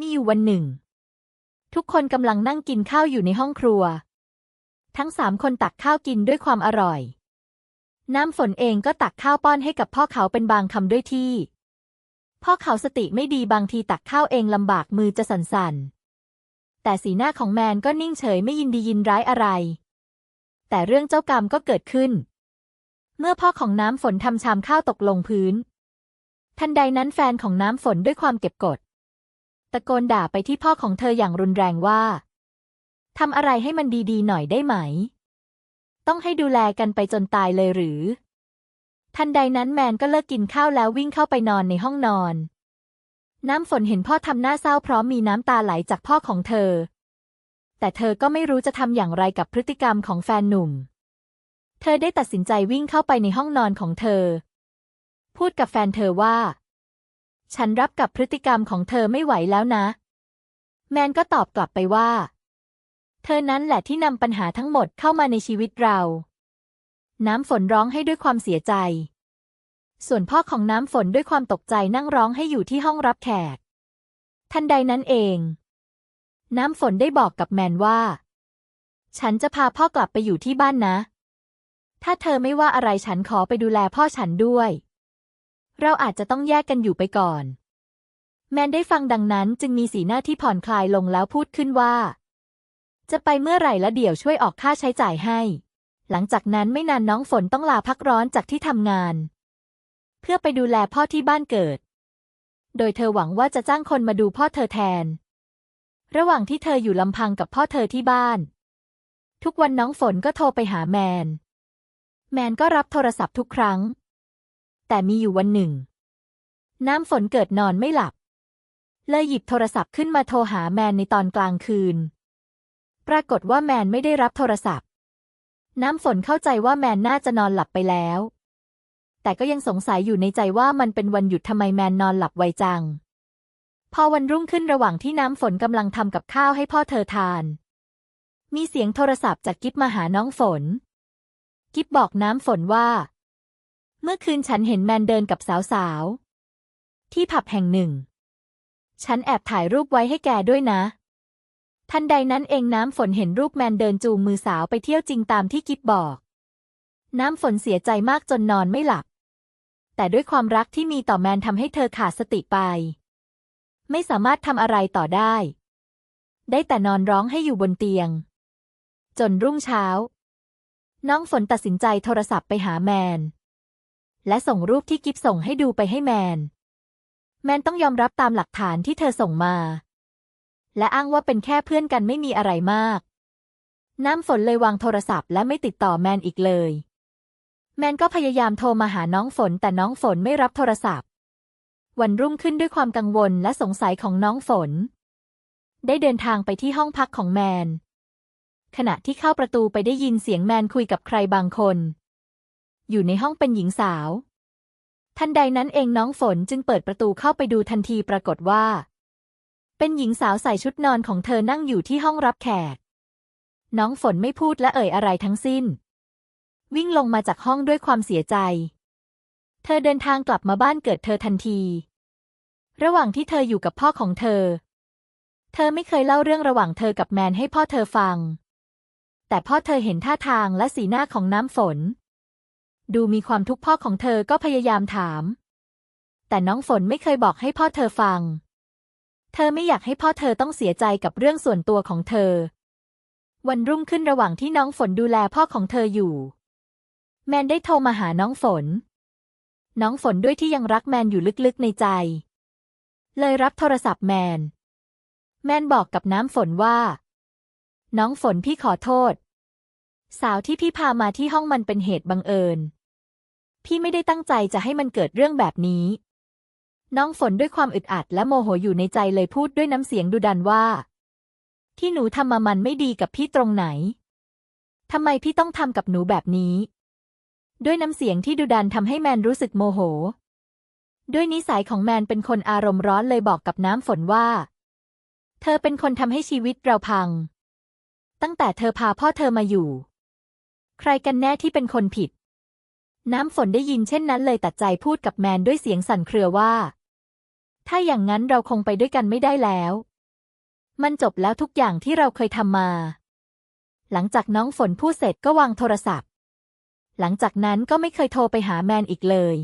มีอยู่วันหนึ่ง ทุกคนกำลังนั่งกินข้าวอยู่ในห้องครัว ทั้งสามคนตักข้าวกินด้วยความอร่อย น้ำฝนเองก็ตักข้าวป้อนให้กับพ่อเขาเป็นบางคำด้วยที่ พ่อเขาสติไม่ดีบางทีตักข้าวเองลำบากมือจะสั่นๆ แต่สีหน้าของแมนก็นิ่งเฉยไม่ยินดียินร้ายอะไร แต่เรื่องเจ้ากรรมก็เกิดขึ้น เมื่อพ่อของน้ำฝนทำชามข้าวตกลงพื้น ทันใดนั้นแฟนของน้ำฝนด้วยความเก็บกดะโกนด่าไปที่พ่อของเธออย่างรุนแรงว่าทำอะไรให้มันดีๆ หน่อยได้ไหม ต้องให้ดูแลกันไปจนตายเลยหรือ ทันใดนั้นแมนก็เลิกกินข้าวแล้ววิ่งเข้าไปนอนในห้องนอน น้ำฝนเห็นพ่อทำหน้าเศร้าพร้อมมีน้ำตาไหลจากพ่อของเธอ แต่เธอก็ไม่รู้จะทำอย่างไรกับพฤติกรรมของแฟนหนุ่ม เธอได้ตัดสินใจวิ่งเข้าไปในห้องนอนของเธอ พูดกับแฟนเธอว่า ฉันรับกับพฤติกรรมของเธอไม่ไหวแล้วนะ แมนก็ตอบกลับไปว่า เธอนั้นแหละที่นำปัญหาทั้งหมดเข้ามาในชีวิตเรา น้ำฝนร้องให้ด้วยความเสียใจ ส่วนพ่อของน้ำฝนด้วยความตกใจนั่งร้องให้อยู่ที่ห้องรับแขก ทันใดนั้นเอง น้ำฝนได้บอกกับแมนว่า ฉันจะพาพ่อกลับไปอยู่ที่บ้านนะ ถ้าเธอไม่ว่าอะไรฉันขอไปดูแลพ่อฉันด้วย เราอาจจะต้องแยกกันอยู่ไปก่อน แมนได้ฟังดังนั้นจึงมีสีหน้าที่ผ่อนคลายลงแล้วพูดขึ้นว่า จะไปเมื่อไหร่ละเดี๋ยวช่วยออกค่าใช้จ่ายให้ หลังจากนั้นไม่นานน้องฝนต้องลาพักร้อนจากที่ทำงาน เพื่อไปดูแลพ่อที่บ้านเกิด โดยเธอหวังว่าจะจ้างคนมาดูพ่อเธอแทน ระหว่างที่เธออยู่ลำพังกับพ่อเธอที่บ้าน ทุกวันน้องฝนก็โทรไปหาแมน แมนก็รับโทรศัพท์ทุกครั้ง แต่มีอยู่วันหนึ่ง น้ำฝนเกิดนอนไม่หลับ เลยหยิบโทรศัพท์ขึ้นมาโทรหาแมนในตอนกลางคืน ปรากฏว่าแมนไม่ได้รับโทรศัพท์ น้ำฝนเข้าใจว่าแมนน่าจะนอนหลับไปแล้ว แต่ก็ยังสงสัยอยู่ในใจว่ามันเป็นวันหยุดทำไมแมนนอนหลับไวจัง พอวันรุ่งขึ้นระหว่างที่น้ำฝนกำลังทำกับข้าวให้พ่อเธอทาน มีเสียงโทรศัพท์จากกิฟมาหาน้องฝน กิฟบอกน้ำฝนว่า เมื่อคืนฉันเห็นแมนเดินกับสาวๆ ที่ผับแห่งหนึ่ง ฉันแอบถ่ายรูปไว้ให้แกด้วยนะ ทันใดนั้นเองน้ำฝนเห็นรูปแมนเดินจูงมือสาวไปเที่ยวจริงตามที่กิฟบอก น้ำฝนเสียใจมากจนนอนไม่หลับ แต่ด้วยความรักที่มีต่อแมนทำให้เธอขาดสติไป ไม่สามารถทำอะไรต่อได้ ได้แต่นอนร้องให้อยู่บนเตียง จนรุ่งเช้า น้องฝนตัดสินใจโทรศัพท์ไปหาแมน และส่งรูปที่กิฟส่งให้ดูไปให้แมน แมนต้องยอมรับตามหลักฐานที่เธอส่งมา และอ้างว่าเป็นแค่เพื่อนกันไม่มีอะไรมาก น้ำฝนเลยวางโทรศัพท์และไม่ติดต่อแมนอีกเลย แมนก็พยายามโทรมาหาน้องฝนแต่น้องฝนไม่รับโทรศัพท์ วันรุ่งขึ้นด้วยความกังวลและสงสัยของน้องฝน ได้เดินทางไปที่ห้องพักของแมนขณะที่เข้าประตูไปได้ยินเสียงแมนคุยกับใครบางคน อยู่ในห้องเป็นหญิงสาว ทันใดนั้นเองน้องฝนจึงเปิดประตูเข้าไปดูทันทีปรากฏว่า เป็นหญิงสาวใส่ชุดนอนของเธอนั่งอยู่ที่ห้องรับแขก น้องฝนไม่พูดและเอ่ยอะไรทั้งสิ้น วิ่งลงมาจากห้องด้วยความเสียใจ เธอเดินทางกลับมาบ้านเกิดเธอทันที ระหว่างที่เธออยู่กับพ่อของเธอ เธอไม่เคยเล่าเรื่องระหว่างเธอกับแมนให้พ่อเธอฟังแต่พ่อเธอเห็นท่าทางและสีหน้าของน้ำฝน ดูมีความทุกข์พ่อของเธอก็พยายามถาม แต่น้องฝนไม่เคยบอกให้พ่อเธอฟัง เธอไม่อยากให้พ่อเธอต้องเสียใจกับเรื่องส่วนตัวของเธอ วันรุ่งขึ้นระหว่างที่น้องฝนดูแลพ่อของเธออยู่ แมนได้โทรมาหาน้องฝน น้องฝนด้วยที่ยังรักแมนอยู่ลึกๆในใจ เลยรับโทรศัพท์แมน แมนบอกกับน้ำฝนว่า น้องฝนพี่ขอโทษสาวที่พี่พามาที่ห้องมันเป็นเหตุบังเอิญ พี่ไม่ได้ตั้งใจจะให้มันเกิดเรื่องแบบนี้ น้องฝนด้วยความอึดอัดและโมโหอยู่ในใจเลยพูดด้วยน้ำเสียงดุดันว่า ที่หนูทำมามันไม่ดีกับพี่ตรงไหนทำไมพี่ต้องทำกับหนูแบบนี้ ด้วยน้ำเสียงที่ดุดันทำให้แมนรู้สึกโมโห ด้วยนิสัยของแมนเป็นคนอารมณ์ร้อนเลยบอกกับน้ำฝนว่า เธอเป็นคนทำให้ชีวิตเราพัง ตั้งแต่เธอพาพ่อเธอมาอยู่ ใครกันแน่ที่เป็นคนผิด น้ำฝนได้ยินเช่นนั้นเลยตัดใจพูดกับแมนด้วยเสียงสั่นเครือว่า ถ้าอย่างนั้นเราคงไปด้วยกันไม่ได้แล้ว มันจบแล้วทุกอย่างที่เราเคยทำมา หลังจากน้องฝนพูดเสร็จก็วางโทรศัพท์ หลังจากนั้นก็ไม่เคยโทรไปหาแมนอีกเลย